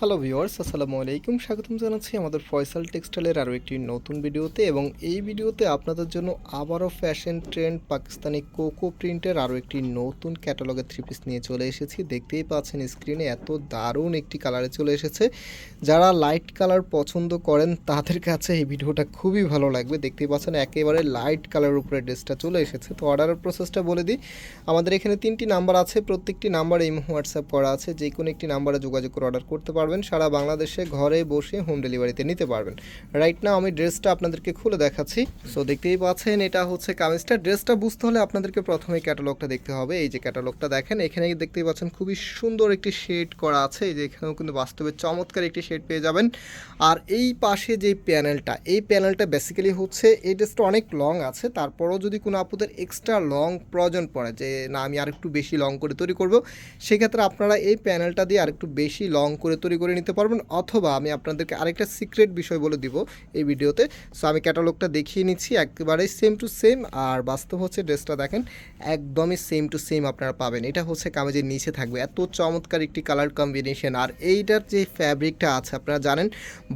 Hello viewers আসসালামু আলাইকুম। স্বাগতম জানাচ্ছি আমাদের ফয়সাল টেক্সটাইলের আরও একটি নতুন ভিডিওতে এবং এই ভিডিওতে আপনাদের জন্য আবারও ফ্যাশন ট্রেন্ড পাকিস্তানি কোকো প্রিন্টের আরও একটি নতুন ক্যাটালগের থ্রি পিস নিয়ে চলে এসেছি। দেখতেই পাচ্ছেন স্ক্রিনে এত দারুণ একটি কালারে চলে এসেছে। যারা লাইট কালার পছন্দ করেন, তাদের কাছে এই ভিডিওটা খুবই ভালো লাগবে। দেখতেই পাচ্ছেন একেবারে লাইট কালারের উপরে ড্রেসটা চলে এসেছে। তো অর্ডারের প্রসেসটা বলে দিই। আমাদের এখানে তিনটি নাম্বার আছে। প্রত্যেকটি নাম্বার এই হোয়াটসঅ্যাপ করা আছে। যে কোনো একটি নাম্বারে যোগাযোগ করে অর্ডার করতে পারবেন। সারা বাংলাদেশে ঘরে বসে হোম ডেলিভারিতে নিতে পারবেন। রাইট না আমি ড্রেসটা আপনাদেরকে খুলে দেখাচ্ছি। সো দেখতেই পাচ্ছেন, এটা হচ্ছে কামিজটা। ড্রেসটা বুঝতে হলে আপনাদেরকে প্রথমে ক্যাটালগটা দেখতে হবে। এই যে ক্যাটালগটা দেখেন এখানে দেখতেই পাচ্ছেন খুবই সুন্দর একটি শেড করা আছে। যে এখানেও কিন্তু বাস্তবে চমৎকার একটি শেড পেয়ে যাবেন। আর এই পাশে যে প্যানেলটা এই প্যানেলটা বেসিক্যালি হচ্ছে, এই ড্রেসটা অনেক লং আছে। তারপরও যদি কোনো আপুদের এক্সট্রা লং প্রয়োজন পড়ে, যে না আমি আরেকটু বেশি লং করে তৈরি করব, সেক্ষেত্রে আপনারা এই প্যানেলটা দিয়ে আরেকটু বেশি লং করে তৈরি করে নিতে পারবেন, অথবা আমি আপনাদেরকে আরেকটা সিক্রেট বিষয় বলে দিব এই ভিডিওতে। সো আমি ক্যাটালগটা দেখিয়ে নিচ্ছি একেবারেই সেম টু সেম আর বাস্তব হচ্ছে ড্রেসটা দেখেন, একদমই সেম টু সেম আপনারা পাবেন। এটা হচ্ছে কামেজের নিচে থাকবে। এত চমৎকার একটি কালার কম্বিনেশন আর এইটার যে ফ্যাব্রিকটা আছে, আপনারা জানেন,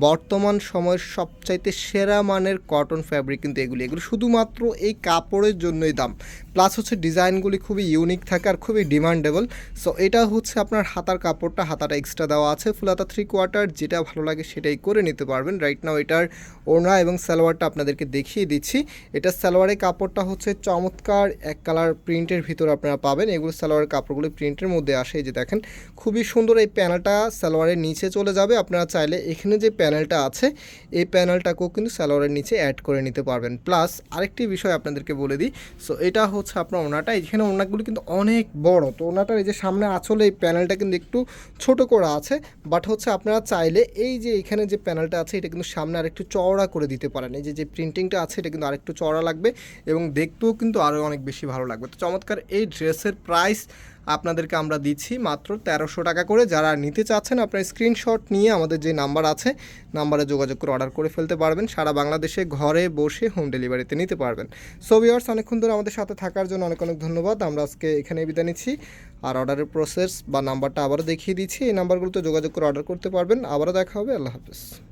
বর্তমান সময়ের সবচাইতে সেরা মানের কটন ফ্যাব্রিক কিন্তু এগুলি। এগুলো শুধুমাত্র এই কাপড়ের জন্যই দাম। প্লাস হচ্ছে ডিজাইনগুলি খুবই ইউনিক থাকে আর খুবই ডিমান্ডেবল সো এটা হচ্ছে আপনার হাতার কাপড়টা, হাতাটা এক্সট্রা দেওয়া আছে। ফুল হাতা থ্রি কোয়ার্টার যেটা ভালো লাগে সেটাই করে নিতে পারবেন। রাইট নাও এটার ওড়না এবং সালোয়ারটা আপনাদেরকে দেখিয়ে দিচ্ছি। এটা সালোয়ারের কাপড়টা হচ্ছে চমৎকার, এক কালার প্রিন্টের ভিতর আপনারা পাবেন। এগুলো সালোয়ারের কাপড়গুলি প্রিন্টের মধ্যে আসে। যে দেখেন, খুবই সুন্দর এই প্যানেলটা সালোয়ারের নিচে চলে যাবে। আপনারা চাইলে এখানে যে প্যানেলটা আছে, এই প্যানেলটাকেও কিন্তু সালোয়ারের নিচে অ্যাড করে নিতে পারবেন। প্লাস আরেকটি বিষয় আপনাদেরকে বলে দিই। সো এটা হচ্ছে আপনার ওনাটা এখানে ওনাগুলো কিন্তু অনেক বড়। তো ওনাটার এই যে সামনে আঁচলে এই প্যানেলটা কিন্তু একটু ছোট করা আছে। বাট হচ্ছে আপনারা চাইলে এই যে এখানে যে প্যানেলটা আছে, এটা কিন্তু সামনে আরেকটু চওড়া করে দিতে পারেন। এই যে যে প্রিন্টিংটা আছে, এটা কিন্তু আরেকটু চওড়া লাগবে এবং দেখতেও কিন্তু আরও অনেক বেশি ভালো লাগবে। তো চমৎকার এই ড্রেসের প্রাইস আপনাদেরকে আমরা দিচ্ছি মাত্র তেরোশো টাকা করে। যারা নিতে চাচ্ছেন, আপনার স্ক্রিনশট নিয়ে আমাদের যে নাম্বার আছে নাম্বারে যোগাযোগ করে অর্ডার করে ফেলতে পারবেন। সারা বাংলাদেশে ঘরে বসে হোম ডেলিভারিতে নিতে পারবেন। সো অনেকক্ষণ ধরে আমাদের সাথে থাকার জন্য অনেক অনেক ধন্যবাদ। আমরা আজকে এখানে বিদায় নিচ্ছি। আর অর্ডারের প্রসেস বা নাম্বারটা আবারও দেখিয়ে দিচ্ছি। এই নাম্বারগুলোতে যোগাযোগ করে অর্ডার করতে পারবেন। আবারও দেখা হবে। আল্লাহ হাফিজ।